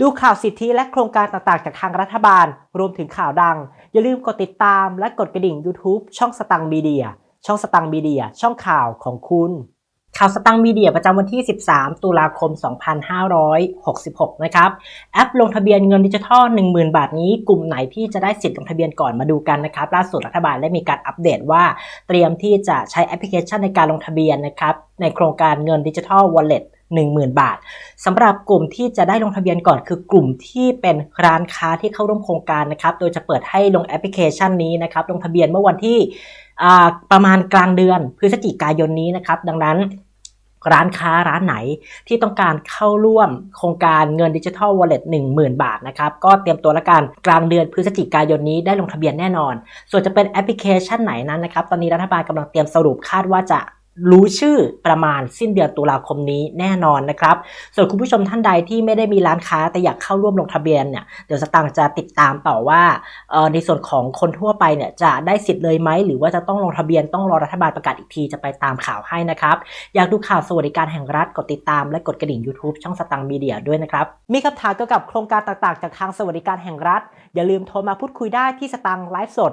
ดูข่าวสิทธิและโครงการต่างๆ จากทางรัฐบาล รวมถึงข่าวดัง อย่าลืมกดติดตามและกดกระดิ่ง YouTube ช่องสตังมีเดีย ช่องสตังมีเดีย ช่องข่าวของคุณ ข่าวสตังมีเดียประจำวันที่ 13 ตุลาคม 2566 นะครับ แอปลงทะเบียนเงินดิจิทัล 10,000 บาทนี้ กลุ่มไหนที่จะได้สิทธิ์ลงทะเบียนก่อนมาดูกันนะครับ ล่าสุดรัฐบาลได้มีการอัปเดตว่า เตรียมที่จะใช้แอปพลิเคชันในการลงทะเบียนนะครับในโครงการเงินดิจิทัล Wallet 10,000 บาทสำหรับกลุ่มที่จะได้ลงทะเบียนก่อนคือกลุ่มที่เป็นร้านค้าที่เข้าร่วมโครงการนะครับ โดยจะเปิดให้ลงแอปพลิเคชันนี้นะครับ ลงทะเบียนเมื่อวันที่ประมาณกลางเดือนพฤศจิกายนนี้นะครับ ดังนั้นร้านค้าร้านไหนที่ต้องการเข้าร่วมโครงการเงินดิจิทัลวอลเล็ต10,000บาทนะครับ ก็เตรียมตัวละกันกลางเดือนพฤศจิกายนนี้ได้ลงทะเบียนแน่นอน ส่วนจะเป็นแอปพลิเคชันไหนนั้นนะครับ ตอนนี้รัฐบาลกำลังเตรียมสรุปคาดว่าจะ รู้ชื่อประมาณสิ้นเดือนตุลาคมนี้แน่นอนนะครับ ส่วนคุณผู้ชมท่านใดที่ไม่ได้มีร้านค้าแต่อยากเข้าร่วมลงทะเบียนเนี่ยเดี๋ยวสตางค์จะติดตามต่อว่าในส่วนของคนทั่วไปเนี่ยจะได้สิทธิ์เลยไหมหรือว่าจะต้องลงทะเบียนต้องรอรัฐบาลประกาศอีกทีจะไปตามข่าวให้นะครับ อยากดูข่าวสวัสดิการแห่งรัฐกดติดตามและกดกระดิ่ง YouTube ช่องสตังค์มีเดียด้วยนะครับมีคำถามเกี่ยวกับโครงการต่างๆ จากทางสวัสดิการแห่งรัฐ อย่าลืมโทรมาพูดคุยได้ที่สตังค์ไลฟ์สด